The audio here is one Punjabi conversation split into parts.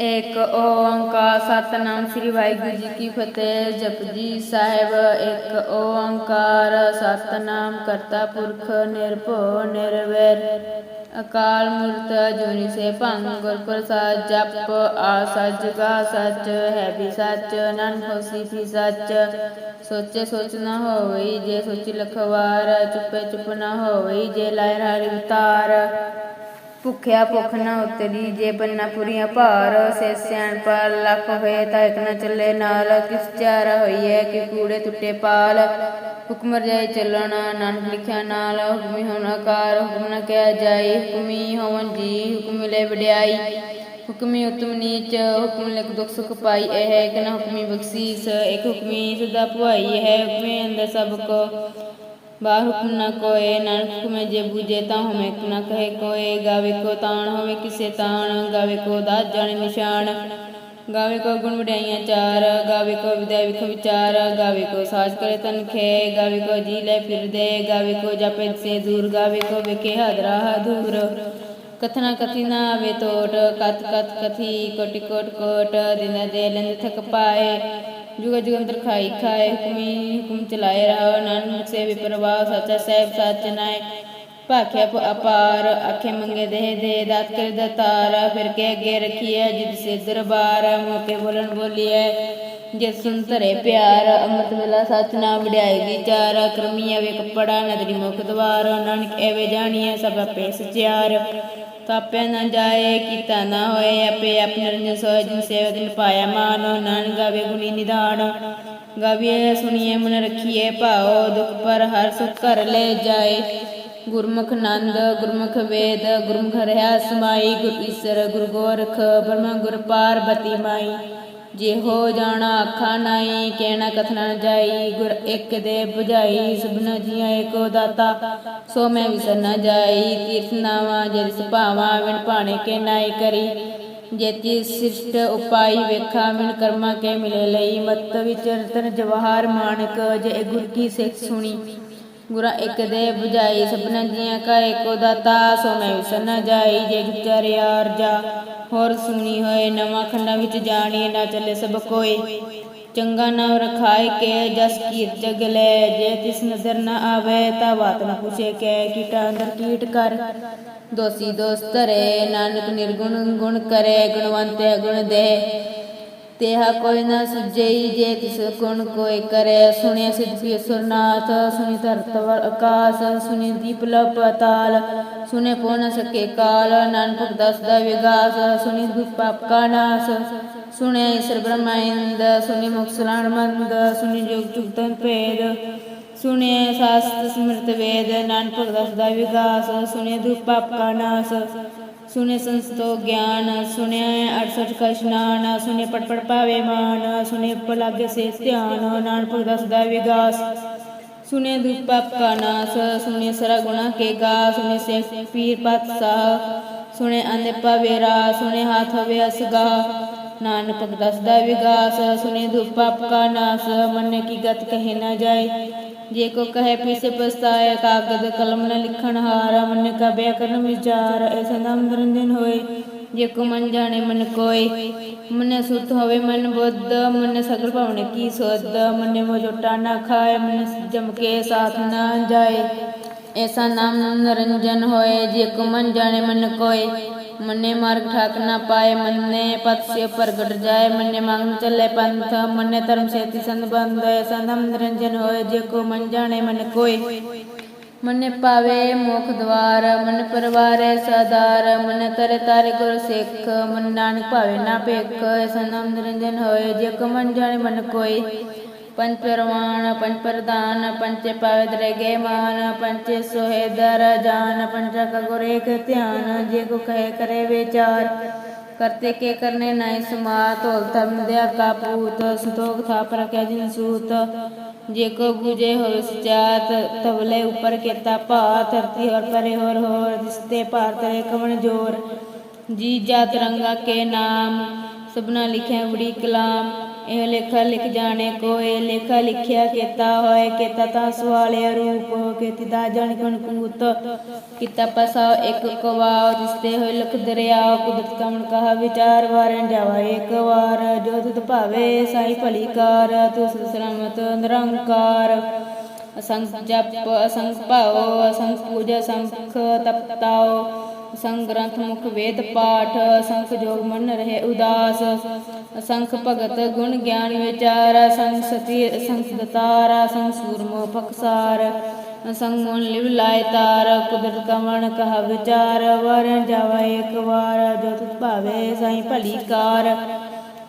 ਇੱਕ ਓੰਕਾਰ ਸਤਨਾਮ ਸ੍ਰੀ ਵਾਹਿਗੁਰੂ ਜੀ ਕੀ ਫਤਿਹ ਜਪਜੀ ਸਾਹਿਬ ਇੱਕ ਓੰਕਾਰ ਸਤਨਾਮ ਕਰਤਾ ਪੁਰਖ ਨਿਰਭਉ ਨਿਰਵੈਰ ਅਕਾਲ ਮੂਰਤ ਅਜੂਨੀ ਸੇ ਭੰਗ ਗੁਰ ਪ੍ਰਸਾਦ ਜਪ ਆ ਸੱਚ ਗਾ ਸੱਚ ਹੈ ਵੀ ਸੱਚ ਨਨ ਹੋਸੀ ਵੀ ਸੱਚ ਸੋਚੇ ਸੋਚ ਨਾ ਹੋਵਈ ਜੇ ਸੋਚੀ ਲਖਵਾਰ ਚੁੱਪੇ ਚੁੱਪ ਨਾ ਹੋਵਈ ਜੇ ਲਾਇ ਹਾਰੀ ਉਤਾਰ ਭੁੱਖਿਆ ਭੁੱਖ ਨਾ ਉਤਰੀ, ਜੇ ਬੰਨਾ ਪੁਰੀਆਂ ਭਾਰ, ਸੇ ਸਿਆਣ ਪਰ ਲੱਖ ਹੋਏ ਤਾਂ ਇਕ ਨਾ ਚੱਲੇ ਨਾਲ, ਕਿਸ ਚਾਰ ਹੋਈਐ ਕਿ ਕੂੜੇ ਟੁੱਟੇ ਪਾਲ। ਹੁਕਮ ਰਜਾਈ ਚੱਲਣਾ, ਨਾਨਕ ਲਿਖਿਆ ਨਾਲ, ਹੁਕਮੀ ਹੋਣ ਹੁਕਮ ਨਾ ਕਿਹਾ ਜਾਈ, ਹੁਕਮੀ ਹੋਵਨ ਜੀ, ਹੁਕਮ ਲੈ ਵਡਿਆਈ। ਹੁਕਮੀ ਉਤਮ ਨੀਚ, ਹੁਕਮ ਲਿਖ ਦੁਖ ਸੁਖ ਪਾਈ, ਇਹ ਇੱਕ ਨਾ ਹੁਕਮੀ ਬਖਸ਼ੀਸ, ਇੱਕ ਹੁਕਮੀ ਸਦਾ ਭੁਆਈ ਹੈ ਹੁਕਮੇ ਅੰਦਰ ਸਭ ਕੋ। ਬਾਹਰ ਹੁਕਮ ਨਾ ਕੋਏ ਨਾਨਕ ਹੁਕਮੇ ਜੇ ਬੂਝੇ ਤਾਂ ਹਮੇ ਨਾ ਕਹੇ ਕੋਏ ਗਾਵੇ ਕੋ ਤਾਣ ਹੋਵੇ ਕਿਸੇ ਤਾਣ ਗਾਵੇ ਕੋ ਦਾਤ ਜਾਣੇ ਨਿਸ਼ਾਨ ਗਾਵੇ ਕੋ ਗੁਣ ਵਡਿਆਈਆਂ ਚਾਰ ਗਾਵੇ ਕੋ ਵਿਦਿਆ ਵਿਖ ਵਿਚਾਰ ਗਾਵੇ ਕੋ ਸਾਜ ਕਰੇ ਤਨ ਖੇ ਗਾਵੇ ਕੋ ਜੀ ਲੈ ਫਿਰਦੇ ਗਾਵੇ ਕੋ ਜਾਪੇ ਸੇ ਦੂਰ ਗਾਵੇ ਕੋ ਵਿਕੇ ਹਦਰਾ ਦੂਰ ਕਥਨਾ ਕਥੀ ਨਾ ਆਵੇ ਤੋਟ ਕਤ ਕਤ ਕਥੀ ਕੋਟਿ ਕੋਟ ਕੋਟ ਦਿਨ ਦੇ ਲੰਦ ਥਕ ਪਾਏ ਜੁਗ ਜੁਗ ਅੰਦਰ ਖਾਈ ਖਾਏ, ਹੁਕਮੀ ਹੁਕਮ ਚਲਾਏ ਨਾਨਕ ਸੇ ਵਿਪਰਵਾਹ ਸੱਚਾ ਸਹਿਬ ਸੱਚ ਨਾਏ। ਭਾਖਿਆ ਅਪਾਰ, ਆਖੇ ਮੰਗੇ ਦੇਹ ਦੇ, ਦਾਤ ਕਰ ਦਤਾਰ, ਫਿਰ ਕੇ ਅੱਗੇ ਰਖੀਐ ਜਿਦ ਸੇ ਦਰਬਾਰ, ਮੋਕੇ ਬੋਲਣ ਬੋਲੀਐ। ਜਿਸ ਸੁਨ ਧਰੇ ਪਿਆਰ, ਅੰਮ੍ਰਿਤ ਵੇਲਾ ਸੱਚ ਨਾਮ ਵਡਿਆਏਗੀ ਚਾਰ ਕਰਮੀ ਆਵੇ ਕੱਪੜਾ, ਨਦਰੀ ਮੁਖ ਦਵਾਰ, ਨਾਨਕ ਐਵੇਂ ਜਾਣੀਐ ਸਭ ਆਪੇ ਸਚਿਆਰ। ਤਾਪਿਆ ਨਾ ਜਾਏ, ਕੀਤਾ ਨਾ ਹੋਏ, ਆਪੇ ਆਪਣੇ ਰੰਜਨ ਸੋਇ ਜਿਨ ਸੇਵ ਦਿਨ ਪਾਇਆ ਮਾਨ, ਨਾਨਕ ਗਾਵੇ ਗੁਣੀ ਨਿਧਾਨ। ਗਾਵੇ ਸੁਣੀਏ ਮਨ ਰਖੀਏ ਭਾਉ, ਦੁਖ ਪਰ ਹਰ ਸੁਖ ਕਰ ਲੈ ਜਾਏ। ਗੁਰਮੁਖ ਨੰਦ, ਗੁਰਮੁਖ ਵੇਦ, ਗੁਰਮੁਖ ਰਹਾ ਸਮਾਈ, ਗੁਰ ਈਸਰ, ਗੁਰ ਗੋਰਖ, ਬ੍ਰਹਮ ਗੁਰ ਪਾਰਬਤੀ ਮਾਈ। ਜੇ ਹੋ ਜਾਣਾ ਆਖਾ ਨਾਈ ਕਹਿਣਾ ਕਥਨਾ ਜਾਈ, ਗੁਰ ਇੱਕ ਦੇ 부ਝਾਈ ਸਭਨਾ ਜੀਆਂ ਏਕੋ ਦਾਤਾ। ਸੋ ਮੈਂ ਵਿਸਰ ਨ ਜਾਈ ਤੀਰਥ ਨਾਵਾ ਜਲ ਸੁਭਾਵਾ ਵਿਣ ਭਾਣੇ ਕੇ ਨਾਈ ਕਰੀ। ਜੇਤੀ ਸਿਸ਼ਟ ਉਪਾਈ ਵੇਖਾ ਮਿਲ ਕਰਮਾ ਕੇ ਮਿਲੇ ਲਈ। ਮਤ ਵਿਚਰਤਨ ਜਵਾਹਰ ਮਾਨਕ ਜੇ ਗੁਰ ਕੀ ਸਿੱਖ ਸੁਣੀ। ਗੁਰਾ ਇੱਕ ਦੇ 부ਝਾਈ ਸਭਨਾ ਜੀਆਂ ਕਾ ਏਕੋ ਦਾਤਾ, ਸੋ ਮੈਂ ਵਿਸਰ ਨ ਜਾਈ ਜੇ ਵਿਚਾਰਿਆ ਅਰਜਾ ਹੋਰ ਸੁਣੀ ਹੋਏ ਨਵਾਂ ਖੰਡਾਂ ਵਿੱਚ ਜਾਣੀਏ ਨਾ ਚੱਲੇ ਸਭ ਕੋਈ। ਚੰਗਾ ਨਾਮ ਰਖਾਏ ਕੇ ਜਸ ਕੀਰ ਜਗ ਲੈ। ਜੇ ਤਿਸ ਨਜ਼ਰ ਨਾ ਆਵੇ ਤਾ ਬਾਤ ਨਾ ਪੁੱਛੇ ਕੇ, ਕੀਟਾ ਅੰਦਰ ਕੀਟ ਕਰ। ਦੋਸੀ ਦੋਸਤ ਧਰੇ, ਨਾਨਕ ਨਿਰਗੁਣ ਗੁਣ ਕਰੇ, ਗੁਣਵੰਤ ਗੁਣ ਦੇ। ਤੇਹਾ ਕੋਈ ਨਾ ਸੁਝਈ, ਜੇ ਕਿਸ ਗੁਣ ਕੋਈ ਕਰੇ। ਸੁਣਿਆ ਸਿੱਧੀ ਸੁਰਨਾਥ, ਸੁਣੀ ਧਰਤ ਵਰ ਆਕਾਸ ਸੁਣੀ ਦੀਪ ਲਪ ਪਾਤਾਲ ਸੁਨੇ ਪੋ ਨ ਸਕੇ ਕਾਲ। ਨਾਨਕ ਦਸ ਦਾ ਵਿਗਾਸ, ਸੁਣੀ ਦੁਖ ਪਾਪ ਕਾ ਨਾਸ। ਸੁਣੇ ਈਸ਼ਰ ਬ੍ਰਹਮਾਇੰਦ ਸੁਣੀ ਮੁਖ ਸਲਾਣ ਮੰਦ, ਸੁਣੀ ਜੁਗ ਜੁਗਤਨ ਭੇਦ। ਸੁਣੇ ਸਾਸਤ ਸਮ੍ਰਿਤ ਵੇਦ, ਨਾਨਕ ਦਸ ਦਾ ਵਿਗਾਸ ਸੁਣੇ ਦੁਖ ਪਾਪ ਕਾ ਨਾਸ। ਸੁਨੇ ਸੰਸਤੋ ਗਿਆਨ, ਸੁਣਿਆ 68 ਕਾ ਸੁਨੇ ਪਟ ਪਟ ਪਾਵੇ ਮਾਨ ਸੁਨੇ ਪਲਾਗੇ ਸੇ ਧਿਆਨ, ਨਾਨਕ ਦਸਦਾ ਵਿਗਾਸ। ਸੁਨੇ ਦੁਖ ਪਾਪ ਕਾ ਨਾਸ ਸੁਨੇ ਸਰਾ ਗੁਣਾ ਕੇ ਗਾ ਸੁਨੇ ਸੇ ਪੀਰ ਪਤ ਸਾਹ ਸੁਨੇ ਅੰਦੇ ਪਵੇਰਾ ਸੁਨੇ ਹਾਥ ਹੋਵੇ ਅਸਗਾ। ਨਾਨਕ ਦਸਦਾ ਵਿਗਾਸ ਸੁਨੇ ਦੁਖ ਪਾਪ ਕਾ ਨਾਸ, ਮਨ ਕੀ ਗਤ ਕਹੇ ਨਾ ਜਾਏ। ਜੇ ਕੋ ਕਹੇ ਪਿਸੇ ਪਸਤਾਏ ਕਾਗਦ ਕਲਮ ਨ ਲਿਖਣ ਹਾਰ, ਮਨ ਕਾ ਬਿਆਕਰਨ ਵਿਚਾਰ, ਐਸਾ ਨਾਮ ਨਿਰੰਜਨ ਹੋਏ, ਜੇ ਕੋ ਮਨ ਜਾਣੇ ਮਨ ਕੋਏ। ਮਨ ਸੁਤ ਹੋਵੇ ਮਨ ਬੁੱਧ, ਮਨ ਸਗਲ ਭਵਨ ਕੀ ਸੋਧ। ਮਨ ਮੋ ਜੋਟਾ ਨਾ ਖਾਏ, ਮਨ ਜਮ ਕੇ ਸਾਥ ਨਾ ਜਾਏ। ਐਸਾ ਨਾਮ ਨਿਰੰਜਨ ਹੋਏ, ਜੇ ਕੋ ਮਨ ਜਾਣੇ ਮਨ ਕੋਏ। ਮਨੇ ਮਾਰਗ ਠਾਕ ਨਾ ਪਾਏ, ਮਨੇ ਪਤ ਸੇ ਪ੍ਰਗਟ ਜਾਏ, ਮਨੇ ਮੰਗ ਚੱਲੇ ਪੰਥ, ਮਨੇ ਧਰਮ ਸੇਤੀ ਸੰਬੰਧ ਸੰਧਮ ਨਿਰੰਜਨ ਹੋਏ, ਜੇ ਕੋ ਮਨ ਜਾਣੇ ਮਨ ਕੋਈ ਮਨ ਪਾਵੇ ਮੁਖ ਦਵਾਰ, ਮਨ ਪਰਵਾਰੇ ਸਦਾਰ ਮਨ ਤਰੇ ਤਾਰੇ ਗੁਰ ਸਿੱਖ, ਮਨ ਨਾਨਕ ਭਾਵੇ ਨਾ ਭੇਖ ਸੰਧਮ ਨਿਰੰਜਨ ਹੋਏ, ਜੇ ਕੋ ਮਨ ਜਾਣੇ ਮਨ ਕੋਈ ਪੰਚ ਪਰਵਾਨ ਪੰਚ ਪ੍ਰਦਾਨ ਪੰਚੇ ਪਾਵੇ ਦਰਗੇ ਮਾਨ, ਪੰਚੇ ਸੋਹੇ ਦਰ ਜਾਨ ਪੰਚਾ ਕਾ ਗੁਰ ਏਕ ਧਿਆਨ, ਜੇ ਕੋ ਕਹੇ ਕਰੇ ਵਿਚਾਰ। ਕਰਤੇ ਕੇ ਕਰਨੇ ਨਾਈ ਸਮਾਤ ਹੋਲ ਧਰਮ ਦਿਆ ਕਾ ਪੂਤ, ਸੰਤੋਖ ਥਾ ਪਰ ਕਹਿ ਜਿਨ ਸੂਤ। ਜੇ ਕੋ ਬੂਝੇ ਹੋਵੇ ਸਚਾਤ, ਤਵਲੇ ਉੱਪਰ ਕੀਤਾ ਭਾ ਧਰਤੀ ਹੋਰ ਪਰੇ ਹੋਰ ਹੋਰ ਦਿਸਤੇ ਭਾਰਤ ਰੇ ਜੋਰ। ਜੀ ਜਾਤ ਰੰਗਾ ਕੇ ਨਾਮ, ਸਭਨਾ ਲਿਖਿਆ ਬੜੀ ਕਲਾਮ। ਇਹ ਲੇਖਾ ਲਿਖ ਜਾਣੇ ਕੋਏ, ਲੇਖਾ ਲਿਖਿਆ ਕੀਤਾ ਹੋਏ, ਕੀਤਾ ਤਾਂ ਸਵਾਲਿਆ ਰੂਪ, ਕੀਤੀ ਦਾ ਜਣ ਗੁਣ ਕੂਤ। ਕੀਤਾ ਪਸਾ ਇੱਕ ਕਵਾਉ ਦਿਸਤੇ ਹੋਏ ਲਖ ਦਰਿਆ, ਕੁਦਰਤ ਕਮਣ ਕਹਾ ਵਿਚਾਰ, ਵਾਰਨ ਜਾਵਾ ਇੱਕ ਵਾਰ। ਜੋ ਤੁਧ ਭਾਵੇ, ਸਾਈ ਭਲੀ ਕਾਰ ਤੂੰ ਸਲਾਮਤ ਨਿਰੰਕਾਰ। ਅਸੰਖ ਜਪ ਅਸੰਖ ਭਾਉ ਅਸੰਖ ਪੂਜਾ ਅਸੰਖ ਤਪਤਾਉ। ਸੰਗ੍ਰੰਥ ਮੁਖ ਵੇਦ ਪਾਠ, ਸੰਖ ਜੋਗ ਮਨ ਰਹੇ ਉਦਾਸ। ਸੰਖ ਭਗਤ ਗੁਣ ਗਿਆਨ ਵਿਚਾਰ ਅਸੰਖ ਸਤੀ ਅਸੰਖ ਦਤਾਰ ਅਸੰਖ ਸੂਰਮੋ ਪਕਸਾਰ ਸੰਗ ਗੁਣ ਲਿਵ ਲਾਇ ਤਾਰ, ਕੁਦਰਤ ਕਮਣ ਕਹਾ ਵਿਚਾਰ ਵਰਨ ਜਾਵਾ ਇੱਕ ਵਾਰ ਜੋ ਤੁਧ ਭਾਵੇ ਸਾਈ ਭਲੀ ਕਾਰ।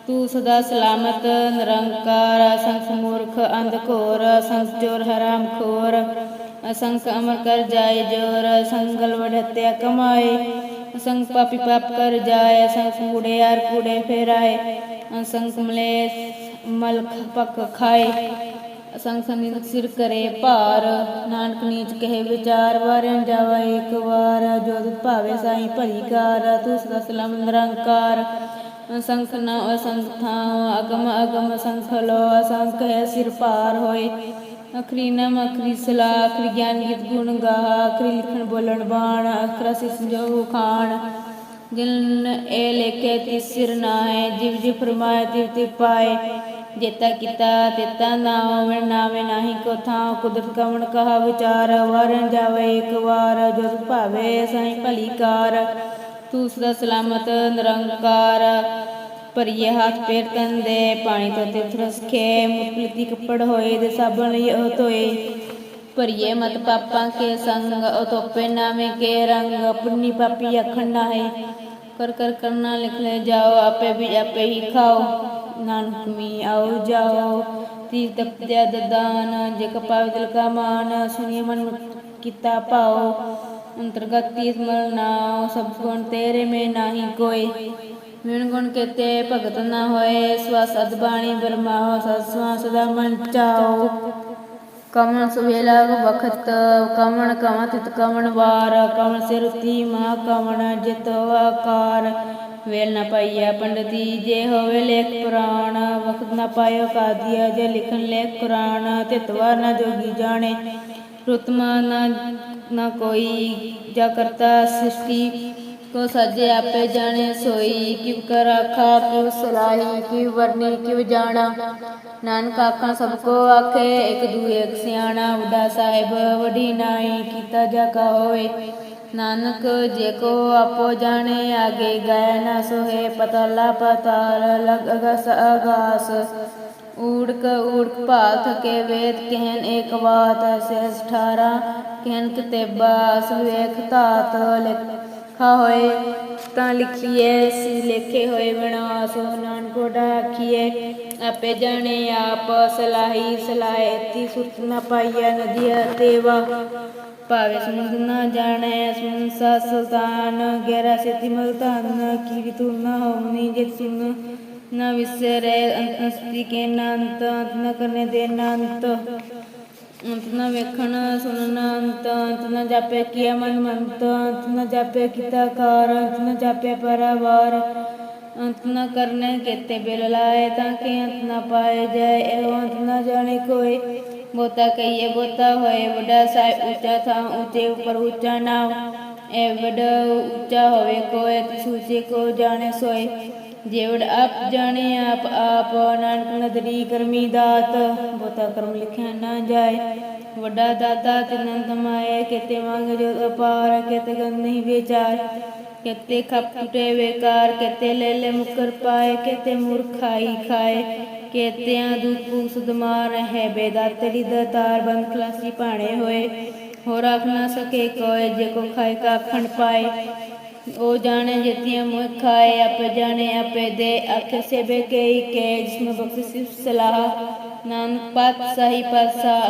ਤੂੰ ਸਦਾ ਸਲਾਮਤ, ਨਿਰੰਕਾਰ, ਸੰਖ ਮੂਰਖ, ਅੰਧ ਘੋਰ ਅਸੰਖ ਚੋਰ, ਹਰਾਮ ਖੋਰ। ਅਸੰਖ ਅਮਰ ਕਰ ਜਾਏ, ਜੋਰ ਸੰਗਲ ਵਢਤਿਆ ਕਮਾਏ। ਅਸੰਖ ਪਾਪੀ ਪਾਪ ਕਰ ਜਾਏ, ਅਸੰਖ ਕੂੜੇ ਯਾਰ ਕੂੜੇ ਫੇਰਾਏ। ਅਸੰਖ ਮਲੇ ਮਲਖ ਪਕ ਖਾਏ। ਸੰਗ ਨਿੰਦਕ ਸਿਰ ਕਰੇ ਭਾਰ, ਨਾਨਕ ਨੀਚ ਕਹੇ ਵਿਚਾਰ ਵਾਰਨ ਜਾਵਾ ਇੱਕ ਵਾਰ। ਜੋ ਤੁਧ ਭਾਵੇ ਸਾਈ ਭਰੀ ਕਾਰ ਤੂੰ ਸਦਾ ਸਲਾਮ ਨਿਰੰਕਾਰ। ਅਸੰਖ ਨਾ ਅਸੰਖ ਥਾਂ, ਅਗਮ ਅਗਮ ਅਸੰਖ ਲੋ, ਅਸੰਖ ਹੈ ਸਿਰ ਪਾਰ ਹੋਏ। ਅਖਰੀ ਨਮ, ਅਖਰੀ ਸਲਾ, ਅਖਰੀ ਗਿਆਨ, ਗੀਤ, ਗੁਣ ਗਾ, ਅਖਰੀ ਲਿਖਣ, ਬੋਲਣ, ਬਾਣ, ਅਖਰਾ ਸਿਸ ਜੋ ਖਾਣ। ਜਿਨ ਇਹ ਲੇਖੇ ਤਿਸ ਸਿਰ ਨਾਏ ਜਿਵ ਜਿਵ ਫਰਮਾਏ, ਤਿਵ ਤਿਵ ਪਾਏ। ਜੇਤਾ ਕੀਤਾ, ਤੇਤਾ ਨਾਮ ਨਾਮੇ ਨਾਹੀ ਕੋ ਥਾਂ। ਕੁਦਰਤ ਕਵਣ ਕਹਾ ਵਿਚਾਰ, ਵਰਨ ਜਾਵੇ ਇੱਕ ਵਾਰ। ਜੋ ਭਾਵੇ, ਸਾਈ ਭਲੀ ਕਾਰ। ਤੂੰ ਸਦਾ ਸਲਾਮਤ, ਨਿਰੰਕਾਰ। ਭਰੀਏ ਹੱਥ ਪੈਰ ਤੰਦੇ, ਪਾਣੀ ਤੋਂ ਤਿਰਥ ਰਸਖੇ ਮੁਕਲਤੀ ਕੱਪੜ ਹੋਏ ਦੇ ਸਾਬਣ ਲਈ ਉਹ ਧੋਏ। ਭਰੀਏ ਮਤ ਪਾਪਾਂ ਕੇ ਸੰਗ, ਉਹ ਤੋਪੇ ਨਾਮੇ ਕੇ ਰੰਗ, ਪੁੰਨੀ ਪਾਪੀ ਅਖੰਡ ਨਾਹੀ। ਕਰ ਕਰ ਕਰਨਾ ਲਿਖ ਲੈ ਜਾਓ, ਆਪੇ ਵੀ ਆਪੇ ਹੀ ਖਾਓ। ਨਾਨਕ ਮੀ ਆਓ ਜਾਓ ਤੀ ਤਪਦਿਆ ਦਦਾਨ ਜੇ ਕਪਾਵ ਦਿਲ ਕਾ ਮਾਨ ਸੁਨੀਏ ਮਨ ਕੀਤਾ ਪਾਓ ਅੰਤਰਗਤ ਤੀਸ ਮਲ ਨਾਉ ਸਭ ਗੁਣ ਤੇਰੇ ਮੇ ਨਾਹੀ ਕੋਈ ਵਿਣ ਗੁਣ ਕੇਤੇ ਭਗਤ ਨਾ ਹੋਏ, ਸਵਸ ਅਦਬਾਣੀ ਬਰਮਾਓ ਸਤਸਵਾ ਸਦਾ ਮਨ ਚਾਓ ਕਮਣ ਸੁਵੇਲਾ ਵਖਤ ਕਮਣ ਕਮਾ ਤਿਤ ਕਮਣ ਵਾਰ ਕਮਣ ਸਿਰਤੀ ਮਾ ਕਮਣ ਜਿਤ ਆਕਾਰ। ਵੇਲ ਨਾ ਪਾਈਆ ਪੰਡਤੀ, ਜੇ ਹੋਵੇ ਲੇਖ ਪੁਰਾਣ, ਵਖਤ ਨਾ ਪਾਇਓ ਕਾਦੀਆ, ਜੇ ਲਿਖਣ ਲੇਖ ਕੁਰਾਨ ਤਿਤਵਾ ਨਾ ਜੋਗੀ ਜਾਣੇ। ਰੁਤਮਾ ਨਾ ਨਾ ਕੋਈ, ਜਾ ਕਰਤਾ ਸ੍ਰਿਸ਼ਟੀ ਕੋ ਸਾਜੇ ਆਪੇ ਜਾਣੇ ਸੋਈ, ਕਿਵ ਕਰ ਆਖਾ, ਕਿਵ ਸਲਾਹੀ, ਕਿਵ ਵਰਨੀ, ਕਿਵ ਜਾਣਾ। ਨਾਨਕ ਆਖਾਂ, ਸਭ ਕੋ ਆਖੇ, ਇੱਕ ਦੂਏ ਇੱਕ ਸਿਆਣਾ। ਵੱਡਾ ਸਾਹਿਬ, ਵਡੀ ਨਾਈ, ਕੀਤਾ ਜਾ ਕਾ ਹੋਏ ਨਾਨਕ ਜੇ ਕੋ ਆਪੋ ਜਾਣੇ, ਆਗੇ ਗਏ ਨਾ ਸੋਏ ਪਤਲਾ ਪਤਾਲ ਲਗ ਅਗਸ ਅਗਾਸ। ਊੜਕ ਊੜਕ ਭਾਲ ਥਕੇ ਵੇਦ, ਕਹਿਨ ਏਕ ਬਾਤ ਸਹਿਸ ਠਾਰਾ। ਕਹਿਨ ਕਿਤੇਬਾ ਸਵੇਖ ਧਾਤ, ਲਿਖਾ ਹੋਏ, ਤਾਂ ਲਿਖੀਏ ਸੀ ਲਿਖੇ ਹੋਏ ਵਿਨਾਸ਼ ਨਾਨਕ ਆਖੀਏ ਆਪੇ ਜਾਣੇ ਆਪ, ਸਲਾਹੀ ਸਲਾਹੇ ਤੀ ਸੁਰਤ ਨਾ ਪਾਈਆ ਨਦੀਆ ਤੇਵਾ ਭਾਵੇ ਸਮਝ ਨਾ ਜਾਣੈ ਸੁਨ ਸਾ ਗਹਿਰਾ ਸੇਤੀ ਮਲਤਾਨ ਕੀ ਤੂੰ ਨਾ ਹੋਵਨੀ ਜੇ ਸੁਨ ਨਾ ਵਿਸਰੇ ਅੰਤਸਤੀ ਕੇ ਨਾ ਅੰਤ ਕਰਨੇ ਦੇ ਨਾ ਅੰਤ ਅੰਤ ਵੇਖਣ ਸੁਣਨ ਅੰਤ ਅੰਤ ਨਾ ਜਾਪੇ ਕੀਆ ਮਨ ਮੰਤ, ਅੰਤ ਨਾ ਜਾਪੇ ਕੀਤਾ ਕਾਰ, ਅੰਤ ਨਾ ਜਾਪੇ ਪਰਵਾਰ। ਅੰਤ ਨਾ ਕਰਨੇ ਕੇਤੇ ਬਿਲ ਲਾਏ ਤਾਂ ਕਿ ਅੰਤ ਨਾ ਪਾਏ ਜਾਏ, ਇਹੋ ਅੰਤ ਨਾ ਜਾਣੇ ਕੋਈ। ਬੋਤਾ ਕਹੀਏ ਬੋਤਾ ਹੋਏ, ਵੱਡਾ ਸਾਹਿਬ ਉੱਚਾ ਥਾਂ, ਉੱਚੇ ਉੱਪਰ ਉੱਚਾ ਨਾਮ। ਇਹ ਵੱਡਾ ਉੱਚਾ ਹੋਵੇ ਕੋਈ ਤਿਸ ਕੋ ਜਾਣੇ ਸੋਏ। ਜੇਵੜ ਆਪ ਜਾਣੇ ਆਪ ਆਪ ਨਾਨਕ ਨਦਰੀ ਕਰਮੀ ਦਾਤ। ਬੋਤਾ ਕਰਮ ਲਿਖਿਆ ਨਾ ਜਾਏ। ਵੱਡਾ ਦਾਤਾ ਤਿਨੰਤ ਮਾਏ ਕਿਤੇ ਮੰਗ ਜੋ ਅਪਾਰ, ਕਿਤੇ ਗੰਦ ਨਹੀਂ ਵਿਚਾਰ। ਕਿਤੇ ਖਪ ਟੁਟੇ ਵੇਕਾਰ, ਕਿਤੇ ਲੈ ਲੈ ਮੁਕਰ ਪਾਏ। ਕਿਤੇ ਮੂਰਖਾਈ ਖਾਏ। ਕੇਤਿਆਂ ਦੁੱਧ ਪੂਸ ਦਮਾਰ ਹੈ ਬੇਦਾਤਰੀ ਦਤਾਰ। ਬੰਦ ਖਲਾਸੀ ਭਾਣੇ ਹੋਏ। ਹੋਰ ਰੱਖ ਨਾ ਸਕੇ ਕੋਏ, ਜੇ ਕੋ ਖਾਏ ਕਾ ਖੰਡ ਪਾਏ। ਉਹ ਜਾਣੇ ਜਿਤਿਆਂ ਮੁਖ ਖਾਏ ਆਪੇ ਜਾਣੇ ਆਪੇ ਦੇ ਅੱਖ ਸੇ ਬੇਕਈ ਕੇ ਜਿਸਮ ਬਖਸ਼ ਸਿਫ ਸਲਾਹ। ਨਾਨਕ ਪਤ ਸਹੀ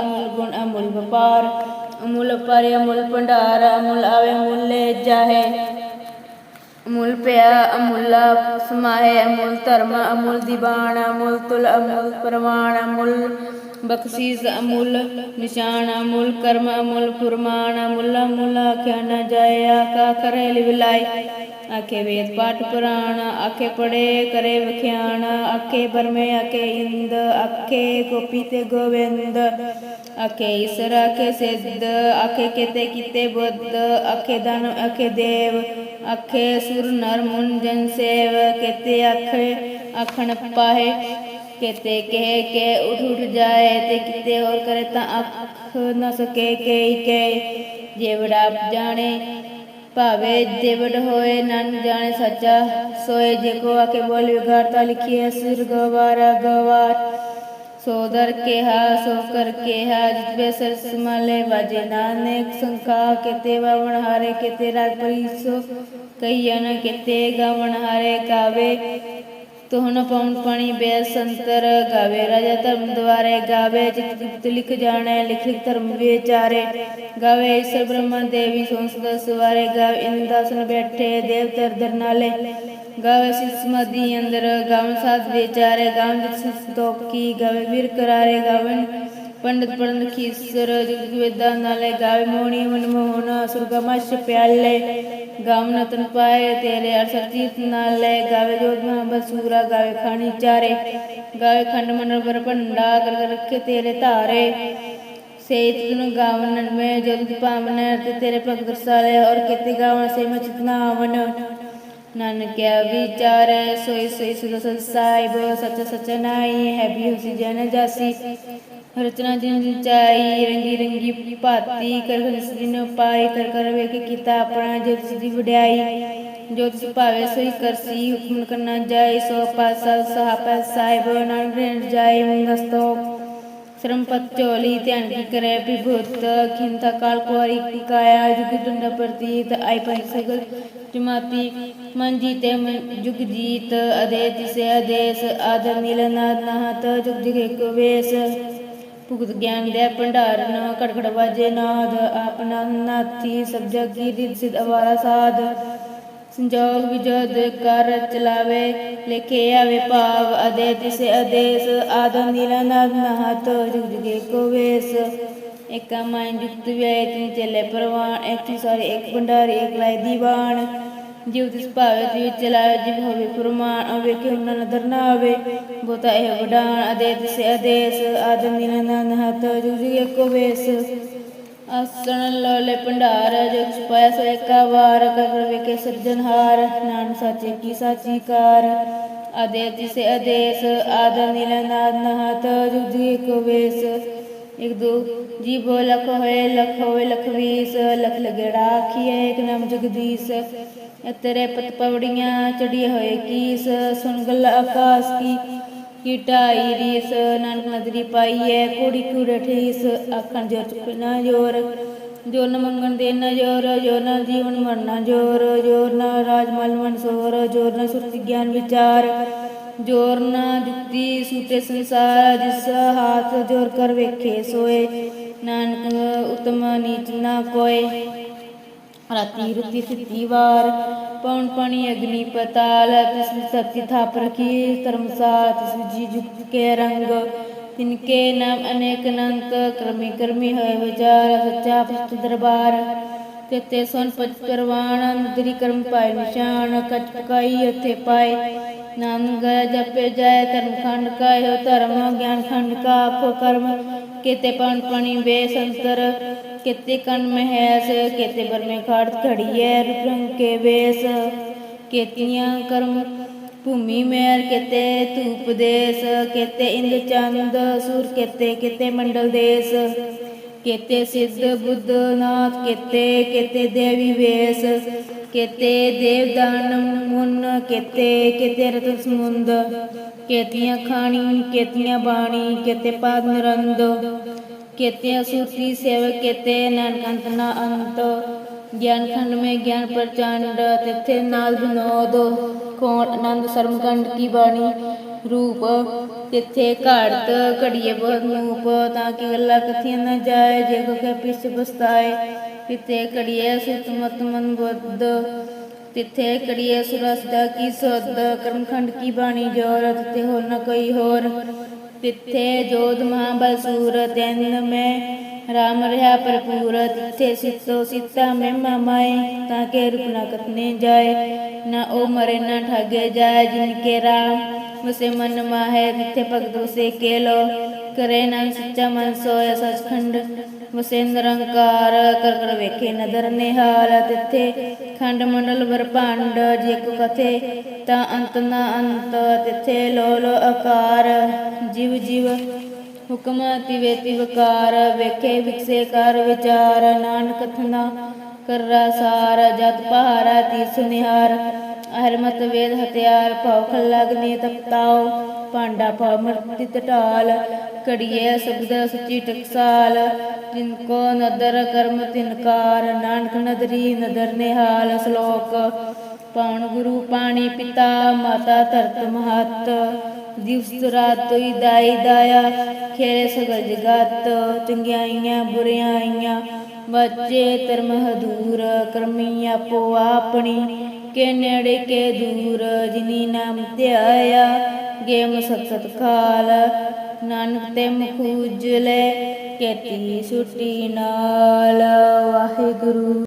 ਅਮੁਲ ਗੁਣ, ਅਮੁਲ ਵਪਾਰ। ਅਮੁਲ ਪਰ, ਅਮੁਲ ਭੰਡਾਰ, ਅਮੁਲ ਆਵੇ ਮੁੱਲੇ ਜਾਹੇ। ਅਮੁੱਲ ਪਿਆ, ਅਮੁੱਲਾ ਸਮਾਏ ਅਮੁੱਲ ਧਰਮ, ਅਮੁੱਲ ਦੀਵਾਨ, ਅਮੁੱਲ ਤੁਲ, ਅਮੁੱਲ ਪ੍ਰਮਾਣ ਅਮੁੱਲ ਬਖਸ਼ੀਸ ਅਮੁੱਲ, ਨਿਸ਼ਾਨ ਅਮੁੱਲ, ਕਰਮ ਅਮੁੱਲ, ਫੁਰਮਾਨ ਅਮੁੱਲ ਅਮੁੱਲ ਆਖਿਆ ਨਾ ਜਾਏ ਆਕਾ ਕਰੇ ਲਿਵਲਾਈ ਆਖੇ ਵੇਦ ਪਾਠ ਪੁਰਾਣ, ਆਖੇ ਪੜੇ ਕਰੇ ਵਿਖਿਆਨ ਆਖੇ ਬਰਮੇ, ਆਖੇ ਇੰਦ, ਆਖੇ ਗੋਪੀ ਤੇ ਗੋਵਿੰਦ। ਆਖੇ ਈਸਰ, ਆਖੇ ਸਿੱਧ, ਆਖੇ ਕਿਤੇ ਕਿਤੇ ਬੁੱਧ, ਆਖੇ ਦਾਨ ਆਖੇ ਦੇਵ, ਆਖੇ ਸੁਰ ਨਰ ਮੁਨ ਜਨ ਸੇਵ, ਕਿਤੇ ਆਖੇ, ਆਖਣ ਪਾਹੇ। ਕਿਤੇ ਕਹਿ ਕੇ ਉਠ ਉਠ ਜਾਏ ਤੇ ਕਿਤੇ ਹੋਰ ਕਰੇ ਤਾਂ ਅੱਖ ਨਾ ਸਕੇ ਕੇ ਕੇ ਜੇਵੜਾ ਆਪ ਜਾਣੇ, ਭਾਵੇ ਦੇਵੜ ਹੋਏ, ਨਨ ਜਾਣੇ ਸੱਚਾ ਸੋਏ। ਜੇ ਕੋ ਆਕੇ ਬੋਲ ਵਿਗਾੜਤਾ ਲਿਖੀਏ ਸਿਰ ਗਵਾਰਾ, ਗਵਾਰ। ਸੋ ਦਰ ਕਿਹਾ, ਸੋ ਕਰ ਕਿਹਾ, ਜਿਤਵੇ ਸਰ ਸਮਾਲੇ ਵਾਜੇ ਨਾਨਕ ਸੰਖਾ। ਕਿਤੇ ਵਵਣ ਹਾਰੇ, ਕਿਤੇ ਰਾਗ ਪਰੀਸੋ ਕਈਨ ਕਿਤੇ ਗਵਣ ਹਾਰੇ ਕਾਵੇ ਤੋਹਨ ਪਉਣ ਪਾਣੀ ਬੇਸੰਤਰ ਗਾਵੇ, ਰਾਜਾ ਧਰਮ ਦੁਆਰੇ ਗਾਵੇ ਜਿਤ ਜਿਤ ਲਿਖ ਜਾਣੈ ਲਿਖ ਧਰਮ ਵਿਚਾਰੇ ਗਾਵੇ, ਈਸ਼ਰ ਬ੍ਰਹਮਾ ਦੇਵੀ ਸੰਸਦ ਸਵਾਰੇ ਗਾਵੇ ਇੰਦਾਸਨ ਬੈਠੇ ਦੇਵ ਤਰ ਦਰ ਨਾਲੇ ਗਾਵੇ ਸਿਸ ਅੰਦਰ ਗਾਵਨ ਸਾਧ ਵਿਚਾਰੇ, ਗਾਵਨ ਜਿਤ ਸੰਤੋਖੀ ਗਾਵੇ, ਵੀਰ ਕਰਾਰੇ ਗਾਵਨ ਪੰਡਤ ਪੜਨ ਖੀਸਰ ਜਗ ਵੇਦਾਂ ਨਾਲੇ ਗਾਵੇ ਮੋਣੀ ਮਨ ਮੋਹਨ ਸੁਰਗਮਸ਼ ਪਿਆਲੇ। ਗਾਵਨ ਤਨ ਪਾਏ ਤੇਰੇ ਅਰਸਰ ਤੀਰਥ ਨਾਲੇ। ਗਾਵੇ ਜੋਤ ਮਹਾਬਤ ਸੂਰਾ ਗਾਵੇ ਖਾਣੀ ਚਾਰੇ। ਗਾਵੇ ਖੰਡ ਮੰਡਲ ਪਰ ਭੰਡਾ ਕਰ ਕਰ ਰੱਖੇ ਤੇਰੇ ਧਾਰੇ। ਸੇਤ ਤਨ ਗਾਵਨ ਮੈਂ ਜਦ ਪਾਵਨ ਤੇ ਤੇਰੇ ਭਗਤ ਰਸਾਲੇ। ਔਰ ਕਿਤੇ ਗਾਵਨ ਸੇ ਮੈਂ ਚਿਤਨਾ ਆਵਨ। ਨਾਨਕਿਆ ਵਿਚਾਰੈ, ਸੋਈ ਸੋਈ ਸੁਧ ਸਤ ਰਚਨਾ ਜਿਨ ਜਿਨ ਰੰਗੀ ਰੰਗੀ ਭਾਤੀ, ਕਰ ਕਰ ਦਿਨ ਪਾਈ, ਕਰ ਕਰ ਵੇਖ ਕੀਤਾ ਆਪਣਾ ਜੋ ਸਿਧੀ ਵਡਿਆਈ। ਜੋ ਤਿਸ ਭਾਵੇ ਸੋਈ ਕਰਸੀ ਹੁਕਮ ਕਰਨਾ ਜਾਏ, ਸੋ ਪਾਸਾ ਸਹਾਪਾ ਸਾਹਿਬ ਨਾਨਕ ਰਹਿਣ ਜਾਏ ਮੰਗਸਤੋ ਸ਼ਰਮ ਪਤ ਚੋਲੀ ਧਿਆਨ ਕੀ ਕਰੇ, ਵਿਭੂਤ ਖਿੰਤਾ ਕਾਲ ਕੁਆਰੀ, ਕੀ ਕਾਇਆ, ਜੁਗ ਦੰਡ ਪ੍ਰਤੀਤ, ਆਈ ਪੰਜ ਸਗਲ ਜਮਾਤੀ। ਮਨ ਜੀਤੇ ਜੁਗ ਜੀਤ ਅਦੇ ਤਿਸੇ ਆਦੇਸ ਆਦਰ ਨੀਲਨਾਦ ਨਹਤ, ਜੁਗ ਜੁਗ ਵੇਸ। ਭੁਗਤ ਗਿਆਨ ਦੇ ਭੰਡਾਰਨ ਕੜਕੜ ਵਾਜੇ ਨਾਦ ਆਪਨਾ ਨਾਥੀ ਸਭ ਜਗ ਕੀ ਸਿਧ ਅਵਾਰਾ ਸਾਧ। ਸੰਜੋਗ ਵਿਜੋਦ ਕਰ ਚਲਾਵੇ, ਲਿਖੇ ਆਵੇ ਭਾਵ, ਅਦੇ ਤਿਸੇ ਆਦੇਸ ਆਦਮ ਨੀਲਨਾਦ ਨਹਤ ਜੁਗ ਜੁਗੇ ਕੋ ਵੇਸ। ਏਕਾ ਮਾਇ ਜੁਗਤ ਵਿਆਏ ਤਿਨ ਚਲੇ ਪ੍ਰਵਾਨ ਇੱਕ ਥੀ ਇੱਕ ਭੰਡਾਰੀ, ਇੱਕ ਲਾਇ ਦੀਵਾਨ। ਜਿਵ ਤਿਸ ਭਾਵੇ ਤਿਵ ਚਲਾਵੇ ਜਿਵ ਹੋਵੇ ਫਰਮਾਨ ਅਵੇ ਕਿ ਉਹਨਾਂ ਨਦਰ ਨਾ ਆਵੇ। ਬੋਤਾ ਇਹ ਵਡਾਨ ਅਦੇ ਤਿਸੇ ਆਦੇਸ, ਆਦਮ ਨੀਲਨਾਦ ਨਹਤ ਜੁਗ ਜੁਗੇ ਕੋ ਵੇਸ। ਆਸਣ ਲੋਲੇ ਭੰਡਾਰ ਜਗ ਛਪਾਇਆ ਸੋ ਏਕਾ ਵਾਰ ਕਰ ਵੇਖੇ ਸਿਰਜਨਹਾਰ ਨਾਨ ਸਾਚੇ ਕੀ ਸਾਚੀ ਕਾਰ। ਅਦੇ ਤਿਸੇ ਆਦੇਸ, ਆਦਮ ਨੀਲਨਾਦ ਨਹਤ ਜੁਗ ਜੁਗੇ ਕੋ ਵੇਸ। ਇੱਕ ਦੋ ਜੀ ਬੋ ਲਖ ਹੋਏ ਲਖ ਹੋਏ ਲਖ ਵੀਸ, ਲਖ ਲਗੜਾ ਆਖੀਏ ਇੱਕ ਨਾਮ ਜਗਦੀਸ਼। ਇਹ ਤੇਰੇ ਪਤ ਪਵੜੀਆਂ ਚੜੀ ਹੋਏ ਕੀਸ, ਸੁਣ ਗਲ ਆਕਾਸ਼ ਕੀ। ਕੀਟਾਈ ਰੀਸ, ਨਾਨਕ ਨਦਰੀ ਪਾਈਐ, ਕੋੜੀ ਕੂੜੇ ਠੀਸ। ਆਖਣ ਜੋਰ ਚੁੱਪ ਨਾ ਜੋਰ, ਜੋ ਨ ਮੰਗਣ ਦੇ ਨਾ ਜੋਰ, ਜੋ ਨ ਜੀਵਨ ਮਰਨਾ ਜੋਰ ਜੋਰ ਨ ਰਾਜ ਮਲ ਮਨਸੋਰ ਜੋਰ ਨ ਸੁਰਤੀ ਗਿਆਨ ਵਿਚਾਰ। ਜੋਰ ਨ ਦਿੱਤੀ ਸੂਤੇ ਸੰਸਾਰ, ਜਿਸ ਹਾਥ ਜੋਰ ਕਰ ਵੇਖੇ ਸੋਏ। ਨਾਨਕ ਉਤਮ ਨੀਚ ਨਾ ਕੋਏ ਰਾਤੀ ਰੁਤੀ ਸਿੱਤੀ ਵਾਰ ਪਉਣ ਪਾਣੀ ਅਗਨੀ ਪਤਾਲ, ਤਿਸ ਸਤੀ ਥਾਪ ਰਖੀ ਧਰਮਸਾ ਤਿਸ ਜੀ ਜੁਗਤ ਕੇ ਰੰਗ। ਤਿਨਕੇ ਨਾਮ ਅਨੇਕ ਅਨੰਤ, ਕਰਮੀ ਕਰਮੀ ਹੋਏ ਵਿਚਾਰ, ਸੱਚਾ ਪੁਸਤ ਦਰਬਾਰ। ਤੇਤੇ ਸੋਨ ਪਚ ਕਰਵਾਣ ਮੁਦਰੀ ਕਰਮ ਪਾਏ ਨਿਸ਼ਾਨ, ਕਚ ਪਕਾਈ ਉੱਥੇ ਪਾਏ। ਨਾਮ ਗਏ ਜਪੇ ਜਾਏ, ਧਰਮ ਖੰਡ ਕਾ ਇਹੋ ਧਰਮ ਗਿਆਨ ਖੰਡ ਕਾ ਆਖੋ ਕਰਮ ਕਿਤੇ ਪਾਣ ਪਾਣੀ ਬੇਸੰਤਰ ਕਿਤੇ ਕਨ ਮਹਿਸ ਕਿਤੇ ਬਰਮੇ ਖਾੜਤ ਭੂਮੀ ਮੇਰ, ਕਿਤੇ ਧੂਪ ਦੇਸ, ਕਿਤੇ ਇੰਦ ਚੰਦ ਸੂਰ, ਕਿਤੇ ਕਿਤੇ ਮੰਡਲ ਦੇਸ। ਕਿਤੇ ਸਿੱਧ ਬੁੱਧ ਨਾਥ, ਕਿਤੇ ਕਿਤੇ ਦੇਵੀ ਵੇਸ। ਕਿਤੇ ਦੇਵਦਾਨ ਮੁਨ ਕੇਤੇ ਕੇਤੇ ਰਤਨ ਸਮੁੰਦ, ਕੇਤੀਆਂ ਖਾਣੀ, ਕੇਤੀਆਂ ਬਾਣੀ, ਕੇਤੇ ਪਾਦ ਨਿਰੰਦ ਕੇਤੇ ਸੂਤੀ ਸੇਵ ਕੇਤੇ ਨਾਨਕੰਤ ਨਾ ਅੰਤ, ਗਿਆਨ ਖੰਡ ਮੇ ਗਿਆਨ ਪ੍ਰਚੰਡ, ਤਿਥੇ ਨਾਲ ਵਿਨੋਦ, ਕੋਣ ਆਨੰਦ ਸਰਮਕੰਡ ਕੀ ਬਾਣੀ ਰੂਪ, ਤਿੱਥੇ ਘੜਤ ਘੜੀਏ ਬਹੁਤ ਨੂਪ, ਤਾਂ ਕਿ ਗੱਲਾਂ ਕਥੀਆਂ ਨਾ ਜਾਏ, ਜੇ ਕੋ ਕੈ ਪਿਛ ਪਸਤਾਏ ਤਿੱਥੇ ਘੜੀਏ ਸੁਤ ਮਤ ਮਨ ਬੁੱਧ ਕੜੀਏ ਸੁਰਸਦਾ ਕੀ ਸੁਧ ਕਰਮਖੰਡ ਕੀ ਬਾਣੀ ਜੋਰ ਤਿੱਥੇ ਹੋਰ ਨ ਕੋਈ ਹੋਰ ਤਿੱਥੇ ਜੋਧ ਮਹਾਬਲ ਸੂਰ ਤਿੰਨ ਮੈਂ ਰਾਮ ਰਹਾ ਭਰਪੂਰ ਤਿੱਥੇ ਸਿੱਤੋ ਸੀਤਾ ਮਹਿਮਾ ਮਾਏ ਤਾਂ ਕੇ ਰੂਪ ਨ ਕਤਨੇ ਜਾਏ ਨਾ ਉਹ ਮਰੇ ਨਾ ਠਾਗੇ ਜਾਏ ਜਿਨ ਕੇ ਰਾਮ ਵਸੇ ਮਨ ਮਾਹੇ ਤਿੱਥੇ ਭਗਤ ਵਸੇ ਕੇ ਲੋ ਕਰੇ ਨਾਮ ਸੱਚਾ ਮਨ ਸੋਇ ਸਚਖੰਡ ਵਸੇ ਨਿਰੰਕਾਰ ਕਰ ਕਰ ਵੇਖੇ ਨਦਰ ਨਿਹਾਲ ਤਿੱਥੇ ਖੰਡ ਮੰਡਲ ਬਰਪਾਂਡ ਜੇ ਕਥੇ ਤਾਂ ਅੰਤ ਨਾ ਅੰਤ, ਤਿਥੇ ਲੋ ਲੋ ਆਕਾਰ। ਜਿਵ ਜਿਵ ਹੁਕਮ ਤਿਵੇ ਤਿਵਕਾਰ ਵੇਖੇ ਵਿਕਸੇ ਕਰ ਵਿਚਾਰ। ਨਾਨਕ ਕਥਨਾ ਕਰਰਾ ਸਾਰ, ਜਤ ਪਹਾਰਾ ਤੀ ਸੁਨਿਹਾਰ। ਹਰਮਤ ਵੇਦ ਹਥਿਆਰ, ਭਉ ਖਲਗਨੇ ਤਪਤਾਓ ਭਾਂਡਾ ਭਉ ਮਰਤਿ ਟਾਲ ਕੜੀਏ ਸ਼ਬਦ ਸੱਚੀ ਟਕਸਾਲ, ਜਿਨ ਕੋ ਨਦਰ ਕਰਮ ਤਿਨਕਾਰ ਨਾਨਕ ਨਦਰੀ ਨਦਰ ਨਿਹਾਲ ਸ਼ਲੋਕ, ਪਾਉਣ ਗੁਰੂ ਪਾਣੀ ਪਿਤਾ, ਮਾਤਾ ਧਰਤ ਮਹਤ, ਦਿਵਸ ਰਾਤ ਤੋਈ ਦਾਈ ਦਾਇਆ, ਖੇਰੇ ਸਗਲ ਜਗਤ ਚੰਗਿਆਈਆਂ ਬੁਰਿਆਈਆਂ ਬੱਚੇ ਧਰਮ ਹਦੂਰ ਕਰਮੀ ਆਪੋ ਆਪਣੀ ਕੇ ਨੇੜੇ ਕੇ ਦੂਰ ਜਿਨੀ ਨਾਮ ਧਿਆਇਆ ਗੇ ਮਸਕਤ ਕਾਲ ਨਾਨਕ ਤੇ ਮੁਖ ਉਜਲੇ ਕੇਤੀ ਸੁਟੀ ਨਾਲ। ਵਾਹਿਗੁਰੂ।